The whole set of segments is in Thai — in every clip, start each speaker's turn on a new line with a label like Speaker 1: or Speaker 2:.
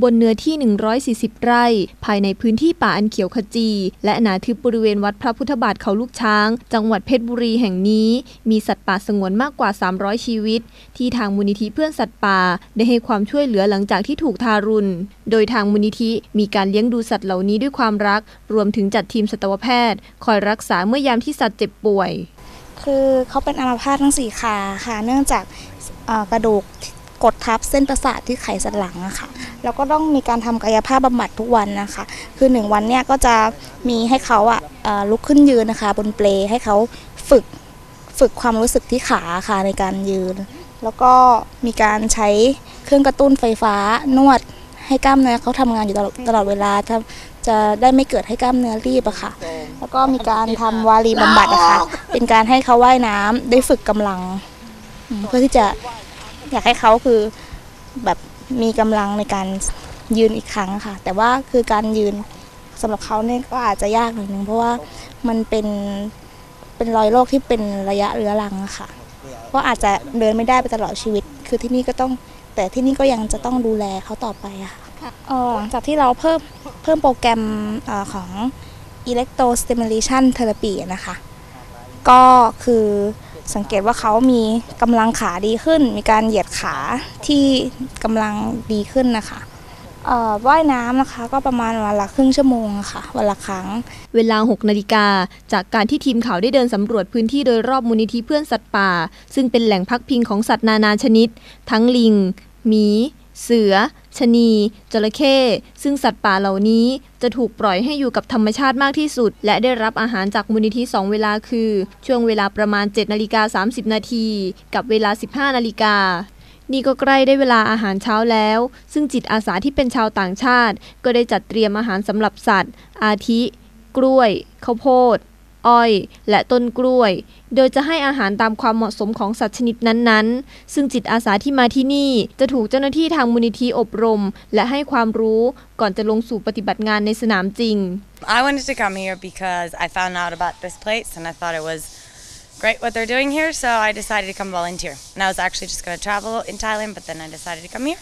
Speaker 1: บนเนื้อที่ 140 ไร่ ภายในพื้นที่ป่าอันเขียวขจี และหนาทึบบริเวณวัดพระพุทธบาทเขาลูกช้าง จังหวัดเพชรบุรีแห่งนี้ มีสัตว์ป่าสงวนมากกว่า 300 ชีวิต ที่ทางมูลนิธิเพื่อนสัตว์ป่า ได้ให้ความช่วยเหลือหลังจากที่ถูกทารุณ โดยทางมูลนิธิมีการเลี้ยงดูสัตว์เหล่านี้ด้วยความรัก รวมถึงจัดทีมสัตวแพทย์ คอยรักษาเมื่อยามที่สัตว์เจ็บป่วย
Speaker 2: คือเขาเป็นอัมพาตทั้งสี่ขาค่ะ เนื่องจากกระดูก กดทับเส้นประสาทที่ไขสันหลังอะค่ะแล้วก็ต้องมีการทำกายภาพบำบัดทุกวันนะคะ คือหนึ่งวันเนี่ยก็จะมีให้เขาอะเอ่อลุกขึ้นยืนนะคะ บนเปลให้เขาฝึกฝึกความรู้สึกที่ขาค่ะในการยืน แล้วก็มีการใช้เครื่องกระตุ้นไฟฟ้านวดให้กล้ามเนื้อเขาทำงานอยู่ตลอดตลอดเวลาทำจะได้ไม่เกิดให้กล้ามเนื้อรีบอะค่ะ แล้วก็มีการทำวารีบำบัดอะค่ะเป็นการให้เขาว่ายน้ำได้ฝึกกำลังอืมเพื่อที่จะ อยากให้เขาคือแบบมีกำลังในการยืนอีกครั้งค่ะ แต่ว่าคือการยืนสำหรับเขาเนี่ยก็อาจจะยากหน่อยนึงเพราะว่ามันเป็นเป็นรอยโรคที่เป็นระยะเรื้อรังอะค่ะก็อาจจะเดินไม่ได้ไปตลอดชีวิต คือที่นี่ก็ต้องแต่ที่นี่ก็ยังจะต้องดูแลเขาต่อไปอะค่ะหลังจากที่เราเพิ่มเพิ่มโปรแกรมอของ electrostimulation therapy นะคะ ก็คือ สังเกตว่าเขามีกำลังขาดีขึ้น มีการเหยียดขาที่กำลังดีขึ้นนะคะว่ายน้ำนะคะก็ประมาณวันละครึ่งชั่วโมงะค่ะวันละครั้ง
Speaker 1: เวลา 6 นาฬิกา จากการที่ทีมข่าวได้เดินสำรวจพื้นที่โดยรอบมูลนิธิเพื่อนสัตว์ป่า ซึ่งเป็นแหล่งพักพิงของสัตว์นานาชนิด ทั้งลิง หมี เสือ ชะนีจระเข้ซึ่งสัตว์ป่าเหล่านี้จะถูกปล่อยให้อยู่กับธรรมชาติมากที่สุด และได้รับอาหารจากมูลนิธิ2เวลาคือ ช่วงเวลาประมาณ7นาฬิกา30 นาทีกับเวลา 15นาฬิกานี่ก็ใกล้ได้เวลาอาหารเช้าแล้ว ซึ่งจิตอาสาที่เป็นชาวต่างชาติ ก็ได้จัดเตรียมอาหารสำหรับสัตว์ อาทิ กล้วย ข้าวโพด อ้อย และต้นกล้วย โดยจะให้อาหารตามความเหมาะสมของสัตว์ชนิดนั้นๆ ซึ่งจิตอาสาที่มาที่นี่จะถูกเจ้าหน้าที่ทางมูลนิธิอบรม และให้ความรู้ก่อนจะลงสู่ปฏิบัติงานในสนามจริง
Speaker 3: I wanted to come here because I found out about this place and I thought it was great what they're doing here, so I decided to come volunteer. And I was actually just going to travel in Thailand, but then I decided to come here.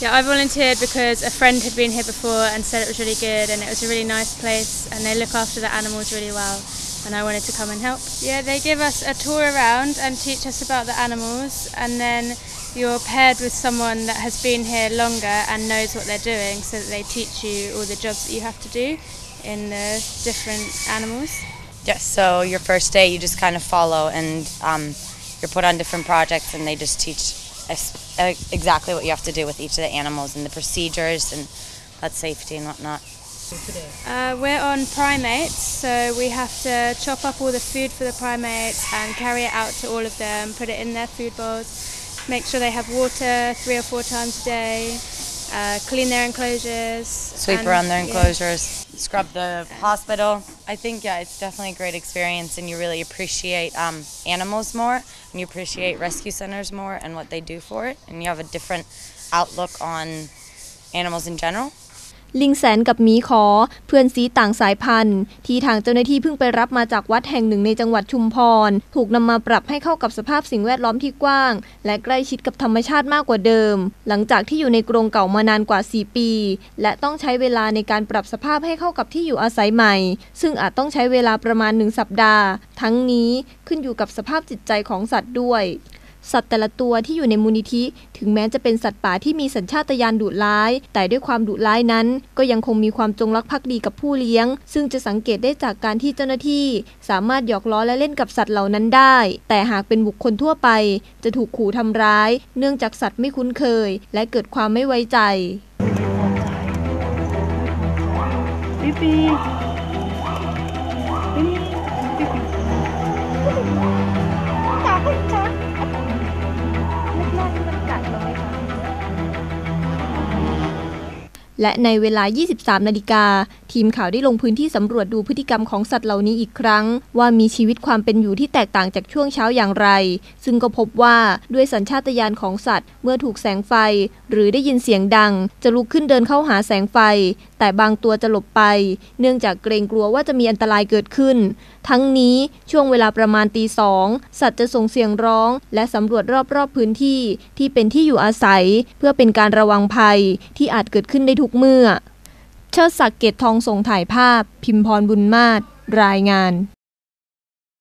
Speaker 4: Yeah, I volunteered because a friend had been here before and said it was really good and it was a really nice place and they look after the animals really well and I wanted to come and help. Yeah, they give us a tour around and teach us about the animals and then you're paired with someone that has been here longer and knows what they're doing so that they teach you all the jobs that you have to do in the different animals.
Speaker 3: Yes, so your first day you just kind of follow and um, you're put on different projects and they just teach us exactly what you have to do with each of the animals and the procedures and that safety and whatnot.
Speaker 4: Uh, we're on primates, so we have to chop up all the food for the primates and carry it out to all of them, put it in their food bowls, make sure they have water three or four times a day, uh, clean their enclosures.
Speaker 3: Sweep
Speaker 4: and-
Speaker 3: around their
Speaker 4: yeah.
Speaker 3: enclosures, scrub the hospital. I think, yeah, it's definitely a great experience and you really appreciate um, animals more and you appreciate rescue centers more and what they do for it. And you have a different outlook on animals in general.
Speaker 1: ลิงแสนกับหมีขอ เพื่อนซีต่างสายพันธุ์ ที่ทางเจ้าหน้าที่เพิ่งไปรับมาจากวัดแห่งหนึ่งในจังหวัดชุมพร ถูกนำมาปรับให้เข้ากับสภาพสิ่งแวดล้อมที่กว้าง และใกล้ชิดกับธรรมชาติมากกว่าเดิม หลังจากที่อยู่ในกรงเก่ามานานกว่า 4 ปี และต้องใช้เวลาในการปรับสภาพให้เข้ากับที่อยู่อาศัยใหม่ ซึ่งอาจต้องใช้เวลาประมาณหนึ่งสัปดาห์ ทั้งนี้ขึ้นอยู่กับสภาพจิตใจของสัตว์ด้วย สัตว์แต่ละตัวที่อยู่ในมูลนิธิ ถึงแม้จะเป็นสัตว์ป่าที่มีสัญชาตญาณดุร้าย แต่ด้วยความดุร้ายนั้น ก็ยังคงมีความจงรักภักดีกับผู้เลี้ยง ซึ่งจะสังเกตได้จากการที่เจ้าหน้าที่ สามารถหยอกล้อและเล่นกับสัตว์เหล่านั้นได้ แต่หากเป็นบุคคลทั่วไป จะถูกขู่ทำร้าย เนื่องจากสัตว์ไม่คุ้นเคย และเกิดความไม่ไว้ใจห และในเวลา 23 นาฬิกา ทีมข่าวได้ลงพื้นที่สำรวจดูพฤติกรรมของสัตว์เหล่านี้อีกครั้ง ว่ามีชีวิตความเป็นอยู่ที่แตกต่างจากช่วงเช้าอย่างไร ซึ่งก็พบว่าด้วยสัญชาตญาณของสัตว์ เมื่อถูกแสงไฟ หรือได้ยินเสียงดัง จะลุกขึ้นเดินเข้าหาแสงไฟ แต่บางตัวจะหลบไป เนื่องจากเกรงกลัวว่าจะมีอันตรายเกิดขึ้น ทั้งนี้ช่วงเวลาประมาณตีสองสัตว์จะส่งเสียงร้อง และสำรวจรอบๆพื้นที่ที่เป็นที่อยู่อาศัย เพื่อเป็นการระวังภัยที่อาจเกิดขึ้นได้ทุกเมื่อ เชิดศักดิ์เกตทองส่งถ่ายภาพ พิมพรบุญมาศรายงาน